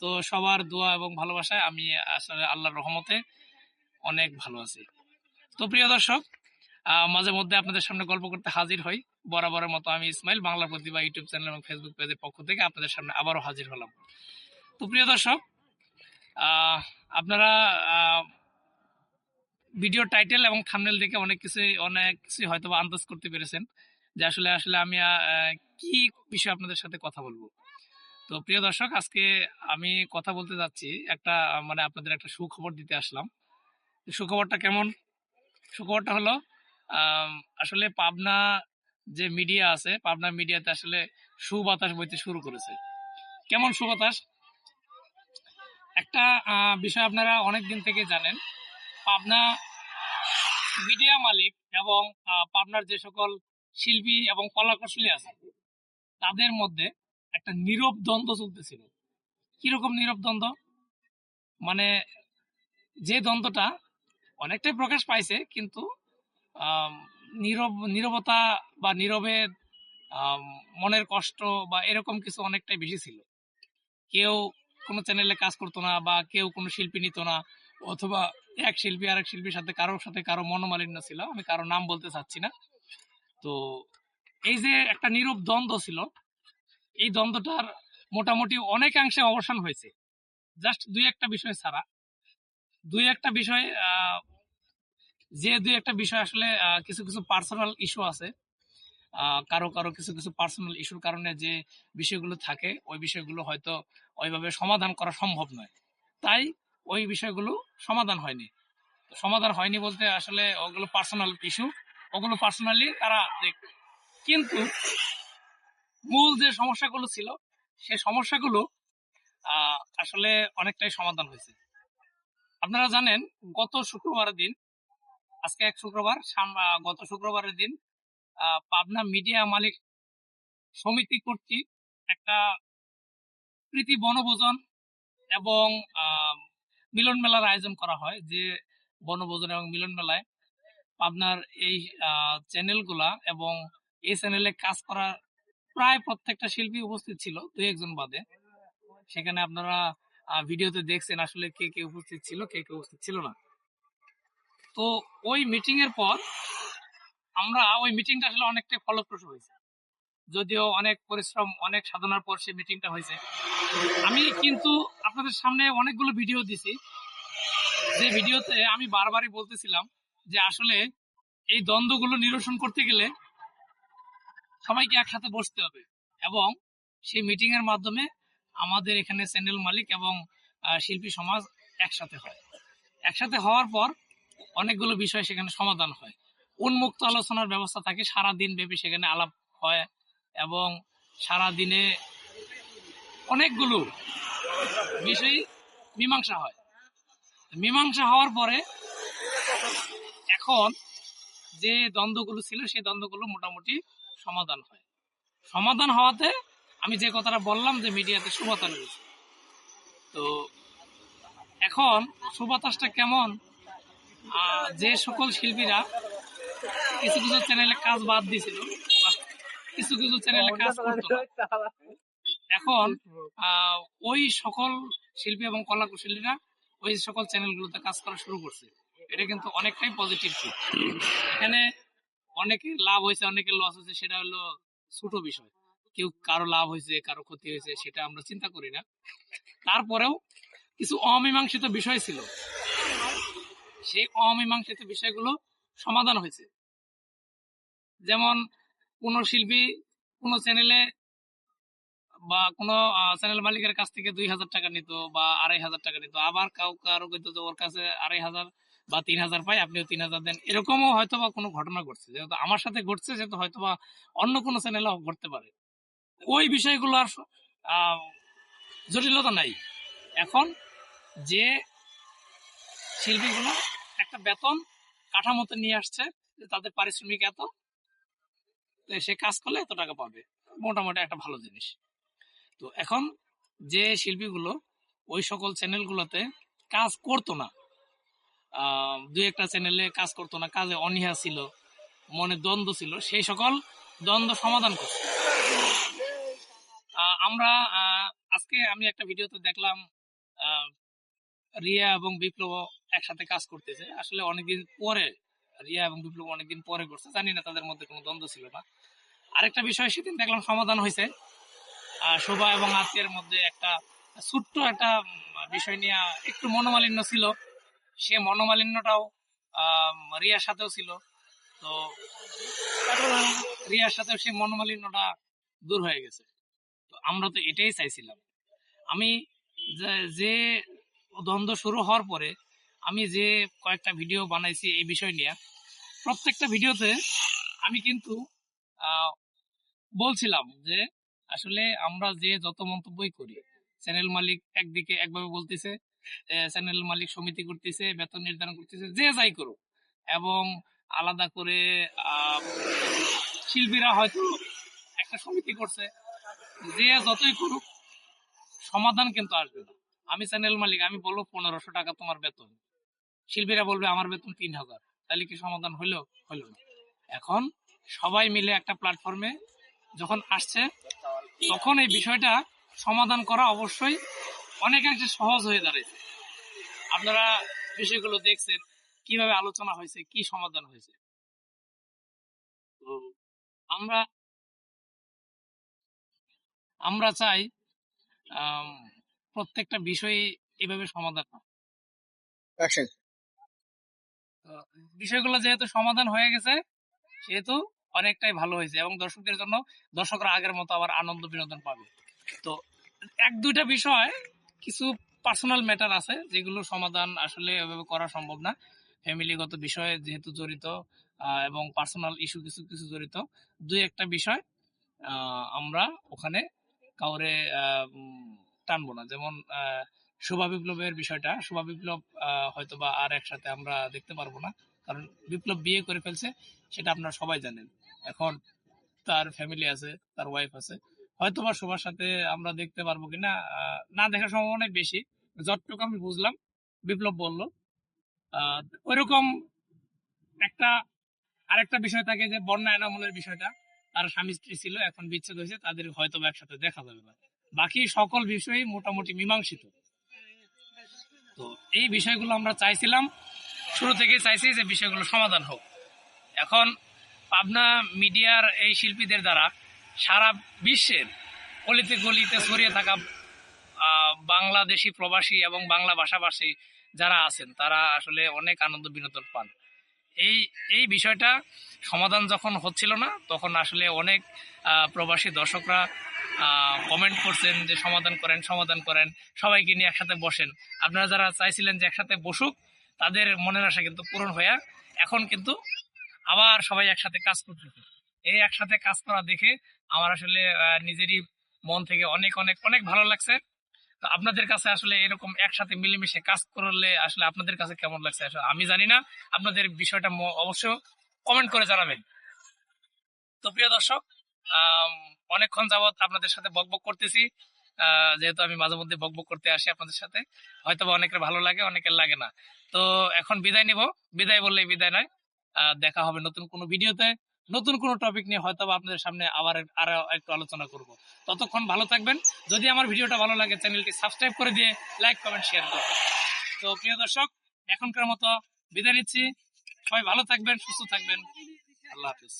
তো আল্লাহর রহমতে অনেক ভালো আছি। তো প্রিয় দর্শক মাঝে মধ্যে আপনাদের সামনে গল্প করতে হাজির হই। বরাবরের মতো আমি ইসমাইল, বাংলা প্রতিভা ইউটিউব চ্যানেল এবং ফেসবুক পেজের পক্ষ থেকে আপনাদের সামনে আবারও হাজির হলাম। তো প্রিয় দর্শক আপনারা ভিডিও টাইটেল এবং থামনেল দেখে অনেক কিছু অনেক কিছু হয়তো আন্দাজ করতে পেরেছেন। যে আসলে আসলে আমি কি বিষয়ে আপনাদের সাথে কথা বলব? তো প্রিয় দর্শক, আজকে আমি কথা বলতে যাচ্ছি একটা মানে আপনাদের একটা সুখবর দিতে আসলাম। সুখবরটা কেমন? সুখবরটা হলো আসলে পাবনা যে মিডিয়া আছে, পাবনা মিডিয়াতে আসলে সুবাতাস বইতে শুরু করেছে। কেমন সুবাতাস? একটা বিষয় আপনারা অনেক দিন থেকে জানেন পাবনা মিডিয়া মালিক এবং পাবনার যে সকল শিল্পী এবং কলাকুশলী আছে তাদের মধ্যে একটা নীরব দ্বন্দ্ব চলতেছিল। কীরকম নীরব দ্বন্দ্ব? মানে যে দ্বন্দ্বটা অনেকটাই প্রকাশ পাইছে, কিন্তু নীরব, নীরবতা বা নীরবে মনের কষ্ট বা এরকম কিছু অনেকটাই বেশি ছিল। কেউ কোনো চ্যানেলে কাজ করতো না বা কেউ কোনো শিল্পী নিত না। অথবা এক শিল্পী আরেক শিল্পীর সাথে কারোর সাথে কারও মনোমালিন্য ছিল, আমি কারও নাম বলতে চাচ্ছি না। তো এই যে একটা নীরব দ্বন্দ্ব ছিল, এই দ্বন্দ্বটার মোটামুটি অনেকাংশে অবসান হয়েছে। জাস্ট দুই একটা বিষয় ছাড়া। দুই একটা বিষয় যে দুই একটা বিষয় আসলে কিছু কিছু পার্সোনাল ইস্যু আছে কারও কারও কিছু কিছু পার্সোনাল ইস্যুর কারণে যে বিষয়গুলো থাকে, ওই বিষয়গুলো হয়তো ওইভাবে সমাধান করা সম্ভব নয়। তাই ওই বিষয়গুলো সমাধান হয়নি। সমাধান হয়নি বলতে আসলে ওগুলো পার্সোনাল ইস্যু ওগুলো পার্সোনালি তারা দেখবে। কিন্তু মূল যে সমস্যাগুলো ছিল, সেই সমস্যাগুলো আসলে অনেকটাই সমাধান হয়েছে। আপনারা জানেন, গত শুক্রবারের দিন, আজকে এক শুক্রবার গত শুক্রবারের দিন পাবনা মিডিয়া মালিক সমিতি কর্তৃক একটা প্রীতি বনভোজন এবং মিলন মেলার আয়োজন করা হয় যে বনভোজন এবং মিলন মেলায়। পাবনার এই চ্যানেলগুলা এবং এই চ্যানেলে কাজ করা প্রায় প্রত্যেকটা শিল্পী উপস্থিত ছিল, দুই একজন বাদে। সেখানে আপনারা ভিডিওতে দেখছেন আসলে কে কে উপস্থিত ছিল, কে কে উপস্থিত ছিল না। তো ওই মিটিং এর পর আমরা, ওই মিটিংটা আসলে অনেকটাই ফলপ্রসূ হয়েছে। যদিও অনেক পরিশ্রম, অনেক সাধনার পর সেই মিটিংটা হয়েছে। আমি কিন্তু আপনাদের সামনে অনেকগুলো ভিডিও দিছি। যে ভিডিওতে আমি বারবারই বলতেছিলাম যে আসলে এই দ্বন্দ্বগুলো নিরসন করতে গেলে সবাইকে একসাথে বসতে হবে এবং সেই মিটিং এর মাধ্যমে আমাদের এখানে চ্যানেল মালিক এবং শিল্পী সমাজ একসাথে হয়। একসাথে হওয়ার পর অনেকগুলো বিষয় সেখানে সমাধান হয়। উন্মুক্ত আলোচনার ব্যবস্থা থাকে সারা দিন ব্যাপী সেখানে আলাপ হয়। এবং সারা দিনে অনেকগুলো বিষয় মীমাংসা হয়। মীমাংসা হওয়ার পরে এখন যে দ্বন্দ্বগুলো ছিল, সেই দ্বন্দ্বগুলো মোটামুটি সমাধান হয়। সমাধান হওয়াতে আমি যে কথাটা বললাম যে মিডিয়াতে সুবাতাস রয়েছে। তো এখন সুবাতাসটা কেমন? যে সকল শিল্পীরা কিছু কিছু চ্যানেলে কাজ বাদ দিয়েছিল কিছু কিছু চ্যানেলে কাজ করতো। এখন ওই সকল শিল্পী এবং কলা কুশলীরা ওই সকল চ্যানেলগুলোতে কাজ করা শুরু করছে। এটা কিন্তু অনেকটাই পজিটিভ দিক। এখানে অনেকের লাভ হয়েছে অনেকের লস হয়েছে সেটা হলো ছোট বিষয়। কেউ কারও লাভ হয়েছে কারও ক্ষতি হয়েছে সেটা আমরা চিন্তা করি না। তারপরেও কিছু অমীমাংসিত বিষয় ছিল। সেই অমীমাংসিত বিষয়গুলো সমাধান হয়েছে। যেমন কোন শিল্পী, কোন চ্যানেলে বা কোনো চ্যানেল মালিকের কাছ থেকে দুই হাজার টাকা নিত বা আড়াই হাজার টাকা নিত। আবার কাউ, কারও কিন্তু ওর কাছে আড়াই হাজার বা তিন হাজার পাই আপনিও তিন হাজার দেন। এরকমও হয়তো বা কোনো ঘটনা ঘটছে। যেহেতু আমার সাথে ঘটছে, সেহেতু হয়তো বা অন্য কোনো চ্যানেলেও ঘটতে পারে। ওই বিষয়গুলো আর জটিলতা নাই। এখন যে শিল্পীগুলো একটা বেতন কাঠামোতে নিয়ে আসছে তাদের পারিশ্রমিক এত সে কাজ করলে এত টাকা পাবে। মোটামুটি একটা ভালো জিনিস। তো এখন যে শিল্পীগুলো ওই সকল চ্যানেলগুলোতে কাজ করতো না দুই একটা চ্যানেলে কাজ করতো না, কাজে অনীহা ছিল, মনে দ্বন্দ্ব ছিল, সেই সকল দ্বন্দ্ব সমাধান করছে। আমরা আজকে আমি একটা ভিডিওতে দেখলাম রিয়া এবং বিপ্লব একসাথে কাজ করতেছে। আসলে অনেকদিন পরে রিয়া এবং বিপ্লব অনেকদিন পরে করছে, জানি না তাদের মধ্যে কোনো দ্বন্দ্ব ছিল না। আরেকটা বিষয়, সেদিন দেখলাম সমাধান হয়েছে। শোভা এবং আত্মীয়ের মধ্যে একটা ছোট্ট একটা বিষয় নিয়ে একটু মনোমালিন্য ছিল। সে মনোমালিন্যটাও রিয়ার সাথেও ছিল। তো রিয়ার সাথেও সেই মনোমালিন্যটা দূর হয়ে গেছে। তো আমরা তো এটাই চাইছিলাম। আমি যে দ্বন্দ্ব শুরু হওয়ার পরে আমি যে কয়েকটা ভিডিও বানাইছি এই বিষয় নিয়ে, প্রত্যেকটা ভিডিওতে আমি কিন্তু বলছিলাম যে আসলে আমরা যে যত মন্তব্যই করি চ্যানেল মালিক একদিকে একভাবে বলতেছে চ্যানেল মালিক সমিতি করতেছে, বেতন নির্ধারণ করতেছে, যে যাই করুক, এবং আলাদা করে শিল্পীরা হয়তো একটা সমিতি করছে, যে যতই করুক, সমাধান কিন্তু আসবে না। আমি চ্যানেল মালিক, আমি বলব পনেরোশো টাকা তোমার বেতন। শিল্পীরা বলবে, আমার বেতন তিন হাজার। তাহলে কি সমাধান হইল? হইল না। এখন সবাই মিলে একটা প্ল্যাটফর্মে যখন আসছে, তখন এই বিষয়টা সমাধান করা অবশ্যই অনেকাংশে সহজ হয়ে দাঁড়িয়েছে আপনারা বিষয়গুলো দেখছেন, কীভাবে আলোচনা হয়েছে, কি সমাধান হয়েছে? আমরা আমরা চাই প্রত্যেকটা বিষয় এভাবে সমাধান হয়। বিষয়গুলো যেহেতু সমাধান হয়ে গেছে, সেহেতু অনেকটাই ভালো হয়েছে এবং দর্শকদের জন্য দর্শকরা আগের মতো আবার আনন্দ বিনোদন পাবে। তো এক দুইটা বিষয়, কিছু পার্সোনাল ম্যাটার আছে যেগুলো সমাধান আসলে এভাবে করা সম্ভব না। ফ্যামিলিগত বিষয়ে যেহেতু জড়িত এবং পার্সোনাল ইস্যু কিছু কিছু জড়িত, দুই একটা বিষয় আমরা ওখানে কাউরে টানবো না। যেমন শোভা বিপ্লবের বিষয়টা শোভা বিপ্লব আহ, হয়তোবা আর একসাথে আমরা দেখতে পারব না কারণ বিপ্লব বিয়ে করে ফেলছে সেটা আপনারা সবাই জানেন। এখন তার ফ্যামিলি আছে তার ওয়াইফ আছে হয়তোবা সবার সাথে আমরা দেখতে পারব কিনা না দেখার সম্ভাবনা বেশি যতটুকু আমি বুঝলাম বিপ্লব বলল ওইরকম একটা আরেকটা বিষয় থাকে যে বন্যা এনামলের বিষয়টা তার স্বামী স্ত্রী ছিল এখন বিচ্ছেদ হয়েছে তাদের হয়তো বা একসাথে দেখা যাবে না। বাকি সকল বিষয়ই মোটামুটি মীমাংসিত। তো এই বিষয়গুলো আমরা চাইছিলাম, শুরু থেকে চাইছি যে বিষয়গুলো সমাধান হোক। এখন পাবনা মিডিয়ার এই শিল্পীদের দ্বারা সারা বিশ্বের গলিতে গলিতে ছড়িয়ে থাকা বাংলাদেশি প্রবাসী এবং বাংলা ভাষাভাষী যারা আছেন, তারা আসলে অনেক আনন্দ বিনোদন পান। এই এই বিষয়টা সমাধান যখন হচ্ছিল না, তখন আসলে অনেক প্রবাসী দর্শকরা কমেন্ট করছেন যে সমাধান করেন সমাধান করেন, সবাইকে নিয়ে একসাথে বসেন। আপনারা যারা চাইছিলেন যে একসাথে বসুক, তাদের মনের আশা কিন্তু পূরণ হয়ে এখন কিন্তু আবার সবাই একসাথে কাজ করতেছে। এই একসাথে কাজ করা দেখে আমার আসলে নিজেরই মন থেকে অনেক অনেক অনেক ভালো লাগছে। আপনাদের কাছে আসলে এরকম একসাথে মিলেমিশে কাজ করলে আসলে আপনাদের কাছে কেমন লাগছে? আসলে আমি জানি না, আপনাদের বিষয়টা অবশ্যই কমেন্ট করে জানাবেন। তো প্রিয় দর্শক অনেকক্ষণ যাবৎ আপনাদের সাথে বকবক করতেছি। যেহেতু আমি মাঝে মধ্যে বকবক করতে আসি আপনাদের সাথে। হয়তো অনেকের ভালো লাগে, অনেকের লাগে না। তো এখন বিদায় নিব। বিদায় বললেই বিদায় নয়। দেখা হবে নতুন কোনো ভিডিওতে। নতুন কোনো টপিক নিয়ে হয়তো আপনাদের সামনে আবার আরও একটু আলোচনা করব। ততক্ষণ ভালো থাকবেন। যদি আমার ভিডিওটা ভালো লাগে, চ্যানেলটি সাবস্ক্রাইব করে দিয়ে লাইক কমেন্ট শেয়ার করুন। তো প্রিয় দর্শক, এখনকার মতো বিদায় নিচ্ছি। সবাই ভালো থাকবেন, সুস্থ থাকবেন। আল্লাহ হাফিজ।